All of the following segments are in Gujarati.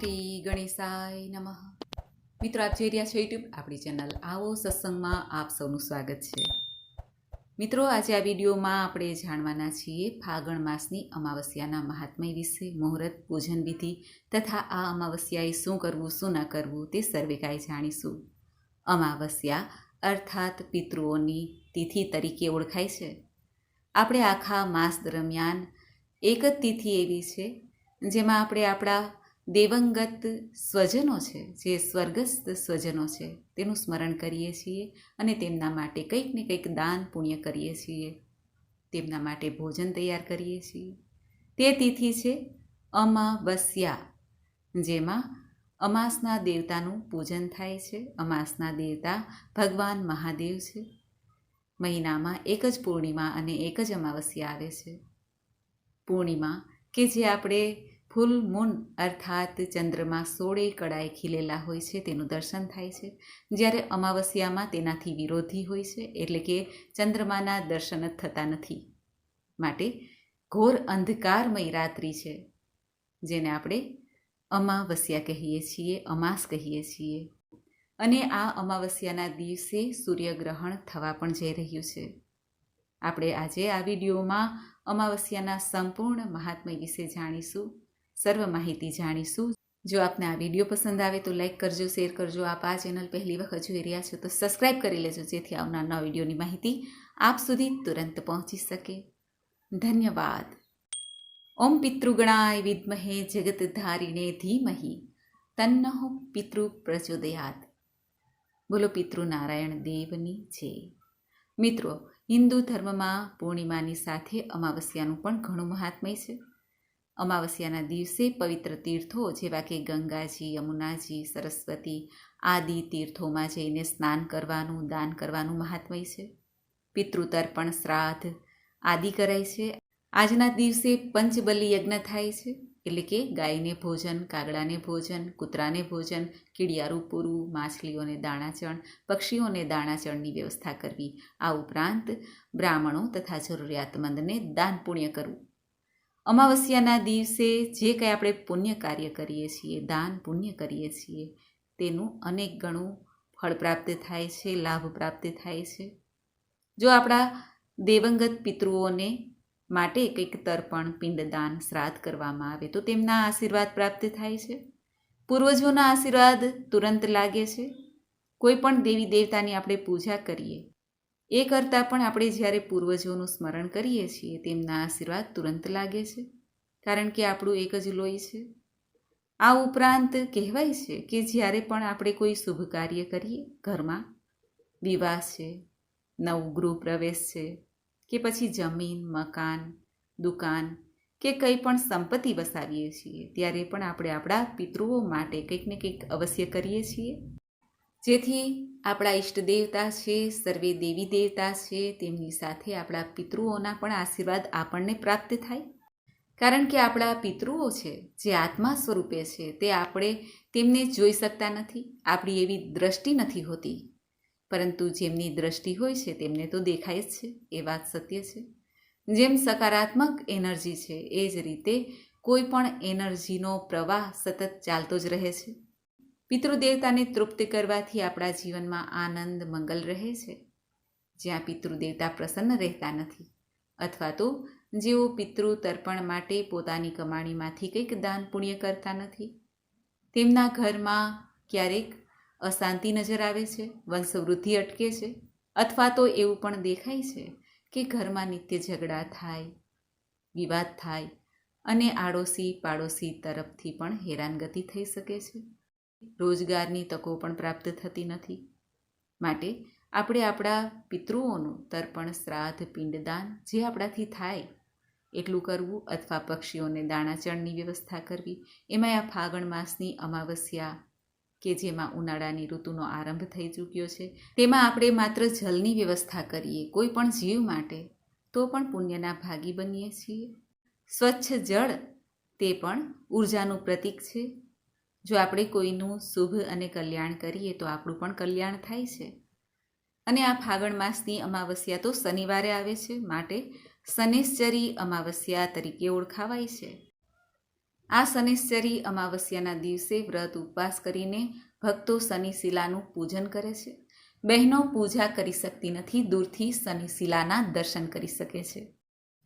શ્રી ગણેશાય નમઃ. મિત્રો, આપ જોઈ રહ્યા છો યુટ્યુબ આપણી ચેનલ આવો સત્સંગમાં આપ સૌનું સ્વાગત છે. મિત્રો, આજે આ વિડીયોમાં આપણે જાણવાના છીએ ફાગણ માસની અમાવસ્યાના મહાત્મય વિશે, મુહૂર્ત, પૂજન વિધિ તથા આ અમાવસ્યાએ શું કરવું, શું ન કરવું તે સર્વે જાણીશું. અમાવસ્યા અર્થાત પિતૃઓની તિથિ તરીકે ઓળખાય છે. આપણે આખા માસ દરમિયાન એક જ તિથિ એવી છે જેમાં આપણે આપણા દેવંગત સ્વજનો છે, જે સ્વર્ગસ્થ સ્વજનો છે, તેનું સ્મરણ કરીએ છીએ અને તેમના માટે કંઈક ને કંઈક દાન પુણ્ય કરીએ છીએ. તેમના માટે ભોજન તૈયાર કરીએ છીએ. તે તિથિ છે અમાવસ્યા, જેમાં અમાસના દેવતાનું પૂજન થાય છે. અમાસના દેવતા ભગવાન મહાદેવ છે. મહિનામાં એક જ પૂર્ણિમા અને એક જ અમાવસ્યા આવે છે. પૂર્ણિમા કે જે આપણે ફૂલ મૂન અર્થાત ચંદ્રમાં સોળે કળાએ ખીલેલા હોય છે તેનું દર્શન થાય છે. જ્યારે અમાવસ્યામાં તેનાથી વિરોધી હોય છે એટલે કે ચંદ્રમાના દર્શન જ થતા નથી. માટે ઘોર અંધકારમય રાત્રિ છે, જેને આપણે અમાવસ્યા કહીએ છીએ, અમાસ કહીએ છીએ. અને આ અમાવસ્યાના દિવસે સૂર્યગ્રહણ થવા પણ જઈ રહ્યું છે. આપણે આજે આ વિડીયોમાં અમાવસ્યાના સંપૂર્ણ મહાત્મય વિશે જાણીશું. સર્વ માહિતી જાણીશું. જો આપને આ વીડિયો પસંદ આવે તો લાઈક કરજો, શેર કરજો. આપ આ ચેનલ પહેલી વખત જોઈ રહ્યા છો તો સબસ્ક્રાઈબ કરી લેજો, જેથી આવનાર નવા વિડીયોની માહિતી આપ સુધી તુરંત પહોંચી શકે. ધન્યવાદ. ઓમ પિતૃગણાય વિદ્મહે જગતધારિણે ધીમહી. તન્નહો પિતૃ પ્રચોદયાત. બોલો પિતૃ નારાયણ દેવની છે મિત્રો, હિન્દુ ધર્મમાં પૂર્ણિમાની સાથે અમાવસ્યાનું પણ ઘણું મહાત્મય છે. અમાવસ્યાના દિવસે પવિત્ર તીર્થો જેવા કે ગંગાજી, યમુનાજી, સરસ્વતી આદિ તીર્થોમાં જઈને સ્નાન કરવાનું, દાન કરવાનું મહાત્મય છે. પિતૃતર્પણ, શ્રાદ્ધ આદિ કરાય છે. આજના દિવસે પંચબલી યજ્ઞ થાય છે. એટલે કે ગાયને ભોજન, કાગડાને ભોજન, કૂતરાને ભોજન, કીડિયારું પૂરું, માછલીઓને દાણાચણ, પક્ષીઓને દાણાચણની વ્યવસ્થા કરવી. આ ઉપરાંત બ્રાહ્મણો તથા જરૂરિયાતમંદને દાન પુણ્ય કરવું. અમાવસ્યાના દિવસે જે કંઈ આપણે પુણ્ય કાર્ય કરીએ છીએ, દાન પુણ્ય કરીએ છીએ, તેનું અનેક ગણું ફળ પ્રાપ્ત થાય છે, લાભ પ્રાપ્ત થાય છે. જો આપણા દેવંગત પિતૃઓને માટે કંઈક તર્પણ, પિંડદાન, શ્રાદ્ધ કરવામાં આવે, તો તેમના આશીર્વાદ પ્રાપ્ત થાય છે. પૂર્વજોના આશીર્વાદ તુરંત લાગે છે. કોઈ પણ દેવી દેવતાની આપણે પૂજા કરીએ એ કરતાં પણ આપણે જ્યારે પૂર્વજોનું સ્મરણ કરીએ છીએ, તેમના આશીર્વાદ તુરંત લાગે છે. કારણ કે આપણું એક જ લોહી છે. આ ઉપરાંત કહેવાય છે કે જ્યારે પણ આપણે કોઈ શુભ કાર્ય કરીએ, ઘરમાં વિવાહ છે, નવું ગૃહ પ્રવેશ છે કે પછી જમીન, મકાન, દુકાન કે કંઈ પણ સંપત્તિ વસાવીએ છીએ, ત્યારે પણ આપણે આપણા પિતૃઓ માટે કંઈક ને કંઈક અવશ્ય કરીએ છીએ. જેથી આપણા ઈષ્ટ દેવતા છે, સર્વે દેવી દેવતા છે, તેમની સાથે આપણા પિતૃઓના પણ આશીર્વાદ આપણને પ્રાપ્ત થાય. કારણ કે આપણા પિતૃઓ છે, જે આત્મા સ્વરૂપે છે, તે આપણે તેમને જોઈ શકતા નથી, આપણી એવી દ્રષ્ટિ નથી હોતી. પરંતુ જેમની દ્રષ્ટિ હોય છે, તેમને તો દેખાય જ છે, એ વાત સત્ય છે. જેમ સકારાત્મક એનર્જી છે, એ જ રીતે કોઈ પણ એનર્જીનો પ્રવાહ સતત ચાલતો જ રહે છે. પિતૃદેવતાને તૃપ્ત કરવાથી આપણા જીવનમાં આનંદ, મંગલ રહે છે. જ્યાં પિતૃદેવતા પ્રસન્ન રહેતા નથી, અથવા તો જેઓ પિતૃ તર્પણ માટે પોતાની કમાણીમાંથી કંઈક દાન પુણ્ય કરતા નથી. તેમના ઘરમાં ક્યારેક અશાંતિ નજર આવે છે, વંશવૃદ્ધિ અટકે છે, અથવા તો એવું પણ દેખાય છે કે ઘરમાં નિત્ય ઝઘડા થાય, વિવાદ થાય અને આડોશી પાડોશી તરફથી પણ હેરાનગતિ થઈ શકે છે. રોજગારની તકો પણ પ્રાપ્ત થતી નથી. માટે આપણે આપણા પિતૃઓનું તર્પણ, શ્રાદ્ધ, પિંડદાન જે આપણાથી થાય એટલું કરવું અથવા પક્ષીઓને દાણાચણની વ્યવસ્થા કરવી એમાં આ ફાગણ માસની અમાવસ્યા કે જેમાં ઉનાળાની ઋતુનો આરંભ થઈ ચૂક્યો છે, તેમાં આપણે માત્ર જલની વ્યવસ્થા કરીએ, કોઈ પણ જીવ માટે, તો પણ પુણ્યના ભાગી બનીએ છીએ. સ્વચ્છ જળ તે પણ ઉર્જાનું પ્રતીક છે. જો આપણે કોઈનું શુભ અને કલ્યાણ કરીએ તો આપણું પણ કલ્યાણ થાય છે. અને આ ફાગણ માસની અમાવસ્યા તો શનિવારે આવે છે, માટે શનિશ્ચરી અમાવસ્યા તરીકે ઓળખાવાય છે. આ શનિશ્ચરી અમાવસ્યાના દિવસે વ્રત ઉપવાસ કરીને ભક્તો શનિશિલાનું પૂજન કરે છે. બહેનો પૂજા કરી શકતી નથી, દૂરથી શનિશિલાના દર્શન કરી શકે છે.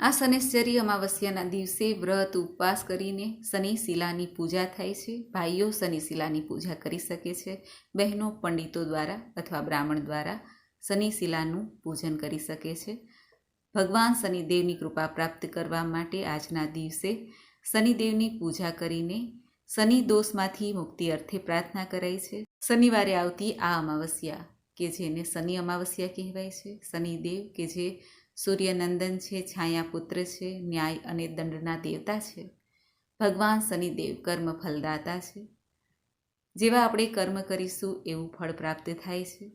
આ શનિશ્ચરી અમાવસ્યાના દિવસે વ્રત ઉપવાસ કરીને શનિશિલાની પૂજા થાય છે. ભાઈઓ શનિશિલાની પૂજા કરી શકે છે. બહેનો પંડિતો દ્વારા અથવા બ્રાહ્મણ દ્વારા શનિશિલાનું પૂજન કરી શકે છે. ભગવાન શનિદેવની કૃપા પ્રાપ્ત કરવા માટે આજના દિવસે શનિદેવની પૂજા કરીને શનિ દોષમાંથી મુક્તિ અર્થે પ્રાર્થના કરાય છે. શનિવારે આવતી આ અમાવસ્યા, કે જેને શનિ અમાવસ્યા કહેવાય છે, શનિદેવ કે જે સૂર્યનંદન છે છાયા પુત્ર છે, ન્યાય અને દંડના દેવતા છે. ભગવાન શનિદેવ કર્મ ફલદાતા છે. જેવા આપણે કર્મ કરીશું એવું ફળ પ્રાપ્ત થાય છે.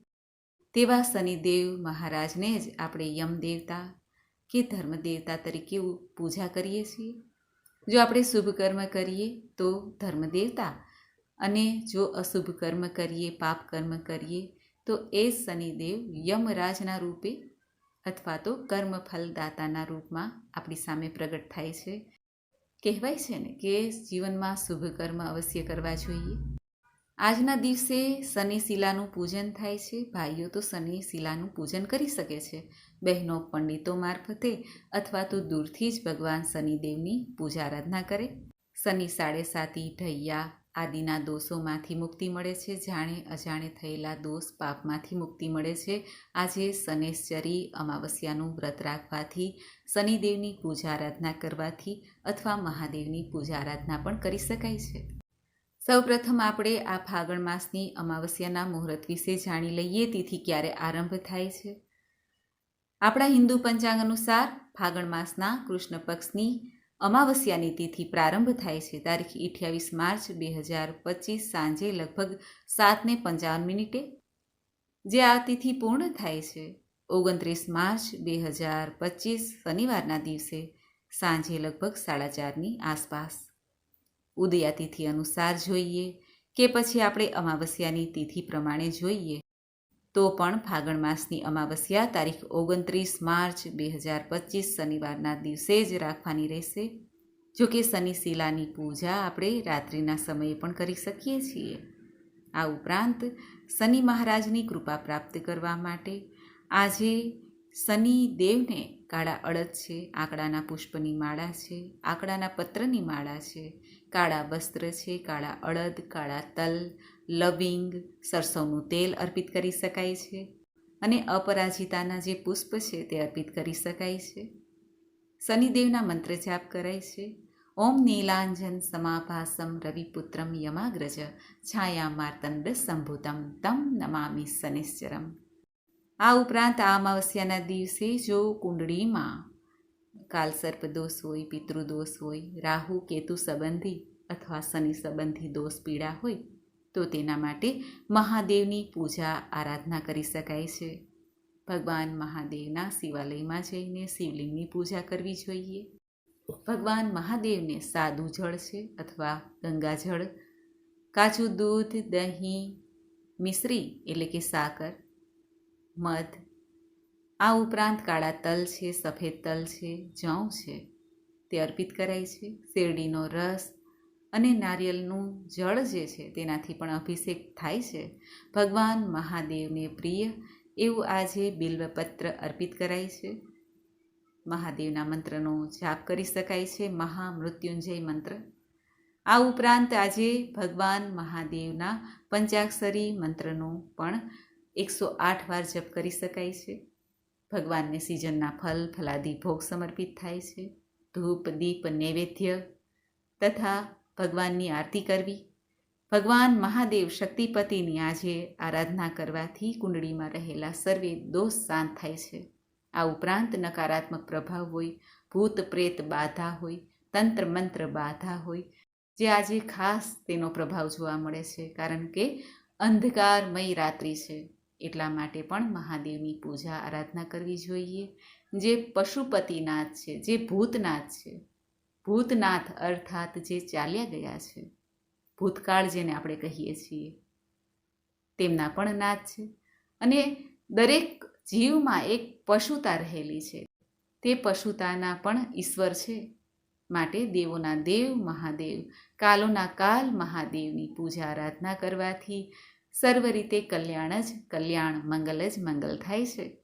તેવા શનિદેવ મહારાજને જ આપણે યમ દેવતા કે ધર્મ દેવતા તરીકે પૂજા કરીએ છીએ. જો આપણે શુભ કર્મ કરીએ તો ધર્મ દેવતા અને જો અશુભ કર્મ કરીએ, પાપ કર્મ કરીએ તો એ શનિદેવ યમરાજના રૂપે અથવા તો કર્મફલદાતાના રૂપમાં આપણી સામે પ્રગટ થાય છે. કહેવાય છે ને કે જીવનમાં શુભ કર્મ અવશ્ય કરવા જોઈએ. આજના દિવસે શનિ શિલાનું પૂજન થાય છે. ભાઈઓ તો શનિ શિલાનું પૂજન કરી શકે છે. બહેનો પંડિતો મારફતે અથવા તો દૂરથી જ ભગવાન શનિદેવની પૂજા આરાધના કરે. શનિ સાડે સાતી ઢૈયા આદિના દોષોમાંથી મુક્તિ મળે છે. જાણે અજાણે થયેલા દોષ પાપમાંથી મુક્તિ મળે છે. આજે શનેશ્ચરી અમાવસ્યાનું વ્રત રાખવાથી, શનિદેવની પૂજા આરાધના કરવાથી અથવા મહાદેવની પૂજા આરાધના પણ કરી શકાય છે. સૌપ્રથમ આપણે આ ફાગણ માસની અમાવસ્યાના મુહૂર્ત વિશે જાણી લઈએ. તિથિ ક્યારે આરંભ થાય છે? આપણા હિન્દુ પંચાંગ અનુસાર ફાગણ માસના કૃષ્ણ પક્ષની અમાવસ્યાની તિથિ પ્રારંભ થાય છે. તારીખ અઠ્યાવીસ માર્ચ બે હજાર પચીસ સાંજે લગભગ સાતને પંચાવન મિનિટે. જે આ તિથિ પૂર્ણ થાય છે. ઓગણત્રીસ માર્ચ બે હજાર પચીસ શનિવારના દિવસે સાંજે લગભગ સાડા ચારની આસપાસ. ઉદયાતિથિ અનુસાર જોઈએ કે પછી આપણે અમાવસ્યાની તિથિ પ્રમાણે જોઈએ. તો પણ ફાગણ માસની અમાવસ્યા તારીખ ઓગણત્રીસ માર્ચ બે હજાર પચીસ શનિવારના દિવસે જ રાખવાની રહેશે. જો કે શનિશિલાની પૂજા આપણે રાત્રિના સમયે પણ કરી શકીએ છીએ. આ ઉપરાંત શનિ મહારાજની કૃપા પ્રાપ્ત કરવા માટે આજે શનિ દેવને કાળા અડદ છે, આંકડાના પુષ્પની માળા છે, આંકડાના પત્રની માળા છે, કાળા વસ્ત્ર છે, કાળા અડદ, કાળા તલ લવિંગ, સરસવનું તેલ અર્પિત કરી શકાય છે અને અપરાજિતાના જે પુષ્પ છે તે અર્પિત કરી શકાય છે. શનિદેવના મંત્ર જાપ કરાય છે. ઓમ નીલાંજન સમાભાસમ રવિપુત્રમ યમાગ્રજ છાયા માર્તંડ સંભૂતમ, તમ નમામિ શનિશ્ચરમ. આ ઉપરાંત આ અમાવસ્યાના દિવસે જો કુંડળીમાં કાલસર્પ દોષ હોય, પિતૃદોષ હોય, રાહુ, કેતુ સંબંધી અથવા શનિ સંબંધી દોષ પીડા હોય તો તેના માટે મહાદેવની પૂજા આરાધના કરી શકાય છે. ભગવાન મહાદેવના શિવાલયમાં જઈને શિવલિંગની પૂજા કરવી જોઈએ. ભગવાન મહાદેવને સાદું જળ છે અથવા ગંગાજળ કાચું દૂધ, દહીં, મિશ્રી એટલે કે સાકર, મધ, આ ઉપરાંત કાળા તલ છે, સફેદ તલ છે જવ છે તે અર્પિત કરાય છે. શેરડીનો રસ અને નારિયેલનું જળ જે છે તેનાથી પણ અભિષેક થાય છે. ભગવાન મહાદેવને પ્રિય એવું આજે બિલ્વપત્ર અર્પિત કરાય છે. મહાદેવના મંત્રનો જાપ કરી શકાય છે. મહામૃત્યુંજય મંત્ર. આ ઉપરાંત આજે ભગવાન મહાદેવના પંચાક્ષરી મંત્રનો પણ એકસો આઠ વાર જપ કરી શકાય છે. ભગવાનને સિઝનના ફલ, ફલાદી ભોગ સમર્પિત થાય છે. ધૂપ, દીપ, નૈવેદ્ય તથા ભગવાનની આરતી કરવી. ભગવાન મહાદેવ શક્તિપતિની આજે આરાધના કરવાથી કુંડળીમાં રહેલા સર્વે દોષ શાંત થાય છે. આ ઉપરાંત નકારાત્મક પ્રભાવ હોય, ભૂત પ્રેત બાધા હોય, તંત્ર મંત્ર બાધા હોય, જે આજે ખાસ તેનો પ્રભાવ જોવા મળે છે, કારણ કે અંધકારમય રાત્રિ છે. એટલા માટે પણ મહાદેવની પૂજા આરાધના કરવી જોઈએ. જે પશુપતિનાથ છે, જે ભૂતનાથ છે ભૂતનાથ અર્થાત જે ચાલ્યા ગયા છે, ભૂતકાળ જેને આપણે કહીએ છીએ, તેમના પણ નાથ છે. અને દરેક જીવમાં એક પશુતા રહેલી છે. તે પશુતાના પણ ઈશ્વર છે માટે દેવોના દેવ, મહાદેવ, કાલોના કાલ, મહાદેવની પૂજા આરાધના કરવાથી સર્વ રીતે કલ્યાણ જ કલ્યાણ, મંગલ જ મંગલ થાય છે.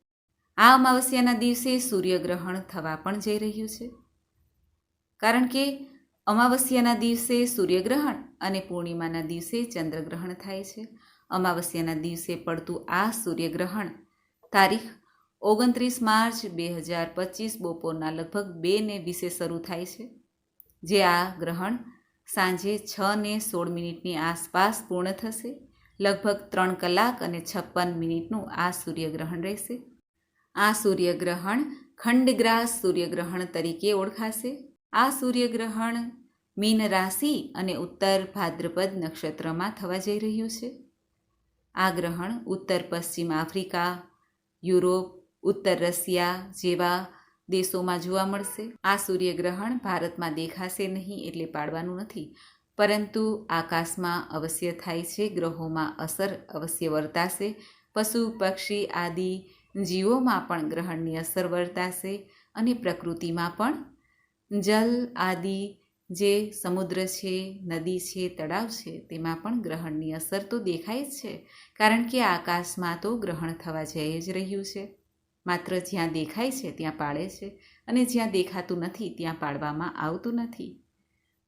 આ અમાવસ્યાના દિવસે સૂર્યગ્રહણ થવા પણ જઈ રહ્યું છે. કારણ કે અમાવસ્યાના દિવસે સૂર્યગ્રહણ અને પૂર્ણિમાના દિવસે ચંદ્રગ્રહણ થાય છે. અમાવસ્યાના દિવસે પડતું આ સૂર્યગ્રહણ તારીખ ઓગણત્રીસ માર્ચ બે હજાર પચીસ બપોરના લગભગ બે ને વીસે શરૂ થાય છે. જે આ ગ્રહણ સાંજે છ ને સોળ મિનિટની આસપાસ પૂર્ણ થશે. લગભગ ત્રણ કલાક અને છપ્પન મિનિટનું આ સૂર્યગ્રહણ રહેશે. આ સૂર્યગ્રહણ ખંડગ્રાસ સૂર્યગ્રહણ તરીકે ઓળખાશે. આ સૂર્યગ્રહણ મીન રાશિ અને ઉત્તર ભાદ્રપદ નક્ષત્રમાં થવા જઈ રહ્યું છે. આ ગ્રહણ ઉત્તર પશ્ચિમ આફ્રિકા, યુરોપ, ઉત્તર રશિયા જેવા દેશોમાં જોવા મળશે. આ સૂર્યગ્રહણ ભારતમાં દેખાશે નહીં એટલે પાડવાનું નથી, પરંતુ આકાશમાં અવશ્ય થાય છે, ગ્રહોમાં અસર અવશ્ય વર્તાશે, પશુ, પક્ષી આદિ જીવોમાં પણ ગ્રહણની અસર વર્તાશે અને પ્રકૃતિમાં પણ જલ આદિ જે સમુદ્ર છે, નદી છે, તળાવ છે, તેમાં પણ ગ્રહણની અસર તો દેખાય જ છે. કારણ કે આકાશમાં તો ગ્રહણ થવા જઈ જ રહ્યું છે. માત્ર જ્યાં દેખાય છે, ત્યાં પાળે છે અને જ્યાં દેખાતું નથી, ત્યાં પાડવામાં આવતું નથી.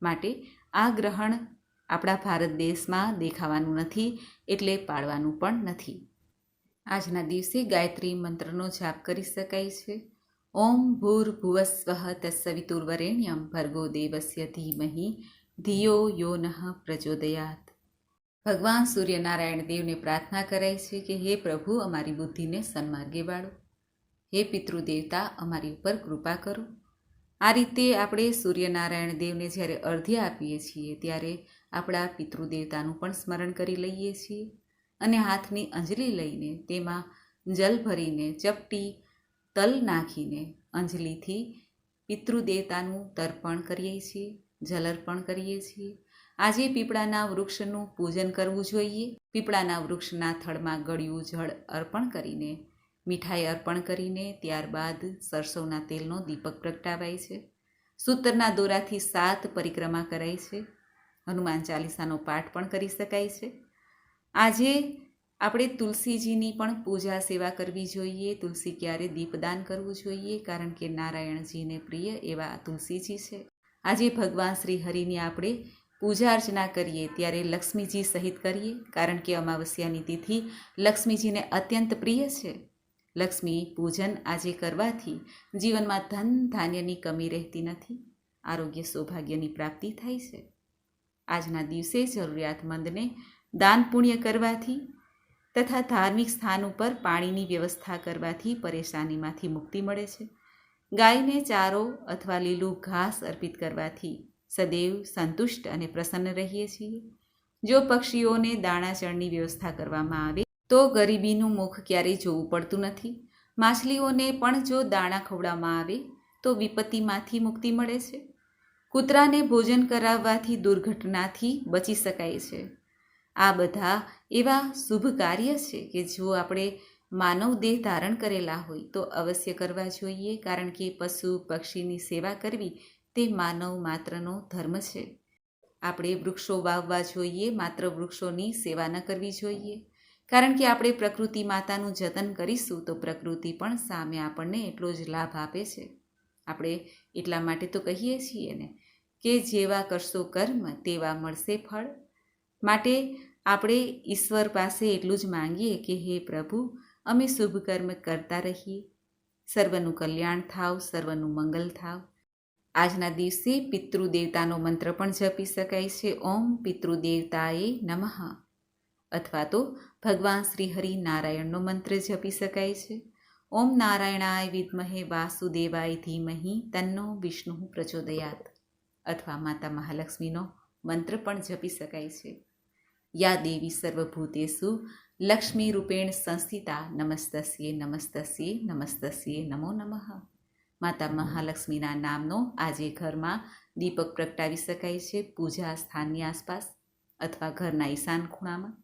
માટે આ ગ્રહણ આપણા ભારત દેશમાં દેખાવાનું નથી, એટલે પાડવાનું પણ નથી. આજના દિવસે ગાયત્રી મંત્રનો જાપ કરી શકાય છે. ઓમ ભૂર્ભુવસ્વ તત્સવિતુર્વરેણ્યમ ભર્ગો દેવસ્ય ધીમહિ ધિયો યો નઃ પ્રચોદયાત ભગવાન સૂર્યનારાયણ દેવને પ્રાર્થના કરાય છે કે હે પ્રભુ અમારી બુદ્ધિને સન્માર્ગે વાળો। હે પિતૃદેવતા, અમારી ઉપર કૃપા કરો। આ રીતે આપણે સૂર્યનારાયણ દેવને જ્યારે અર્ધ્ય આપીએ છીએ, ત્યારે આપણા પિતૃદેવતાનું પણ સ્મરણ કરી લઈએ છીએ અને હાથની અંજલિ લઈને તેમાં જલ ભરીને ચપટી તલ નાખીને અંજલિથી પિતૃદેવતાનું તર્પણ કરીએ છીએ, જલર્પણ કરીએ છીએ. આજે પીપળાના વૃક્ષનું પૂજન કરવું જોઈએ. પીપળાના વૃક્ષના થડમાં ગળ્યું જળ અર્પણ કરીને, મીઠાઈ અર્પણ કરીને ત્યારબાદ સરસવના તેલનો દીપક પ્રગટાવાય છે. સૂતરના દોરાથી સાત પરિક્રમા કરાય છે. હનુમાન ચાલીસાનો પાઠ પણ કરી શકાય છે. આજે આપણે તુલસીજીની પણ પૂજા સેવા કરવી જોઈએ, તુલસી ક્યારે દીપદાન કરવું જોઈએ, કારણ કે નારાયણજીને પ્રિય એવા તુલસીજી છે. આજે ભગવાન શ્રી હરિની આપણે પૂજા અર્ચના કરીએ, ત્યારે લક્ષ્મીજી સહિત કરીએ, કારણ કે અમાવસ્યાની તિથિ લક્ષ્મીજીને અત્યંત પ્રિય છે. લક્ષ્મી પૂજન આજે કરવાથી જીવનમાં ધન ધાન્યની કમી રહેતી નથી, આરોગ્ય સૌભાગ્યની પ્રાપ્તિ થાય છે. આજના દિવસે જરૂરિયાતમંદને દાન પુણ્ય કરવાથી તથા ધાર્મિક સ્થાન ઉપર પાણીની વ્યવસ્થા કરવાથી પરેશાનીમાંથી મુક્તિ મળે છે. ગાયને ચારો અથવા લીલું ઘાસ અર્પિત કરવાથી સદૈવ સંતુષ્ટ અને પ્રસન્ન રહીએ છીએ. જો પક્ષીઓને દાણાચણની વ્યવસ્થા કરવામાં આવે, તો ગરીબીનું મુખ ક્યારેય જોવું પડતું નથી. માછલીઓને પણ જો દાણા ખવડાવવામાં આવે, તો વિપત્તિમાંથી મુક્તિ મળે છે. કૂતરાને ભોજન કરાવવાથી દુર્ઘટનાથી બચી શકાય છે. આ બધા એવા શુભ કાર્ય છે કે જો આપણે માનવ દેહ ધારણ કરેલા હોય તો અવશ્ય કરવા જોઈએ, કારણ કે પશુ પક્ષીની સેવા કરવી તે માનવ માત્રનો ધર્મ છે. આપણે વૃક્ષો વાવવા જોઈએ, માત્ર વૃક્ષોની સેવા ન કરવી જોઈએ. કારણ કે આપણે પ્રકૃતિ માતાનું જતન કરીશું તો પ્રકૃતિ પણ સામે આપણને એટલો જ લાભ આપે છે. આપણે એટલા માટે તો કહીએ છીએ ને કે જેવા કરશો કર્મ, તેવા મળશે ફળ. માટે આપણે ઈશ્વર પાસે એટલું જ માંગીએ કે હે પ્રભુ, અમે શુભ કર્મ કરતા રહીએ. સર્વનું કલ્યાણ થાવ, સર્વનું મંગલ થાવ. આજના દિવસે પિતૃદેવતાનો મંત્ર પણ જપી શકાય છે. ઓમ પિતૃદેવતાએ નમઃ. અથવા તો ભગવાન શ્રી હરિ નારાયણનો મંત્ર જપી શકાય છે. ઓમ નારાયણાય વિદ્મહે વાસુદેવાય ધીમહિ તન્નો વિષ્ણુ પ્રચોદયાત. અથવા માતા મહાલક્ષ્મીનો મંત્ર પણ જપી શકાય છે. યા દેવી સર્વભૂતેસુ લક્ષ્મી રૂપેણ સંસ્થિતા, નમસ્તસ્યે નમસ્તસ્યે નમસ્તસ્યે નમો નમઃ. માતા મહાલક્ષ્મીના નામનો આજે ઘરમાં દીપક પ્રગટાવી શકાય છે પૂજા સ્થાનની આસપાસ અથવા ઘરના ઈશાન ખૂણામાં.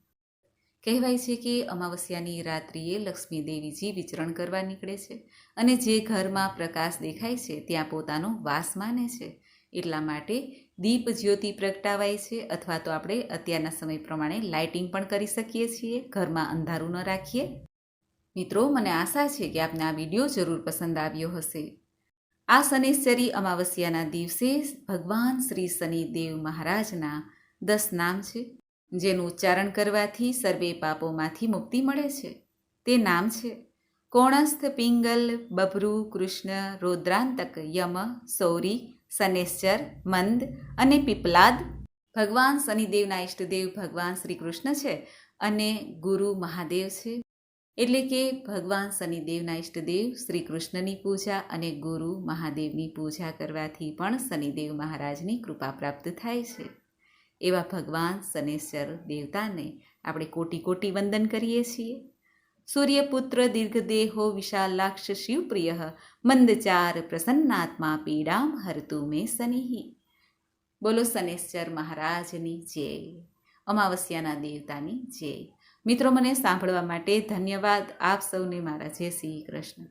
કહેવાય છે કે અમાવસ્યાની રાત્રિએ લક્ષ્મી દેવીજી વિચરણ કરવા નીકળે છે અને જે ઘરમાં પ્રકાશ દેખાય છે ત્યાં પોતાનો વાસ માને છે. એટલા માટે દીપ જ્યોતિ પ્રગટાવાય છે અથવા તો આપણે અત્યારના સમય પ્રમાણે લાઇટિંગ પણ કરી શકીએ છીએ. ઘરમાં અંધારું ન રાખીએ. મિત્રો, મને આશા છે કે આપને આ વીડિયો જરૂર પસંદ આવ્યો હશે. આ શનિશ્ચરી અમાવસ્યાના દિવસે ભગવાન શ્રી શનિદેવ મહારાજના દસ નામ છે, જેનું ઉચ્ચારણ કરવાથી સર્વે પાપોમાંથી મુક્તિ મળે છે. તે નામ છે, કોણસ્થ પિંગલ બભરુ કૃષ્ણ રૌદ્રાંતક યમ સૌરી શનેશ્ચર મંદ અને પીપલાદ. ભગવાન શનિદેવના ઇષ્ટદેવ ભગવાન શ્રી કૃષ્ણ છે અને ગુરુ મહાદેવ છે. એટલે કે ભગવાન શનિદેવના ઇષ્ટદેવ શ્રી કૃષ્ણની પૂજા અને ગુરુ મહાદેવની પૂજા કરવાથી પણ શનિદેવ મહારાજની કૃપા પ્રાપ્ત થાય છે. એવા ભગવાન શનેશ્વર દેવતાને આપણે કોટી કોટી વંદન કરીએ છીએ. સૂર્યપુત્ર દીર્ઘદેહો વિશાલાક્ષ શિવપ્રિય મંદચાર પ્રસન્નાત્મા પીડામ હરતુ મે શનિ બોલો શનેશ્વર મહારાજની જય અમાવસ્યાના દેવતાની જય મિત્રો મને સાંભળવા માટે ધન્યવાદ આપ સૌને મારા જય શ્રી કૃષ્ણ।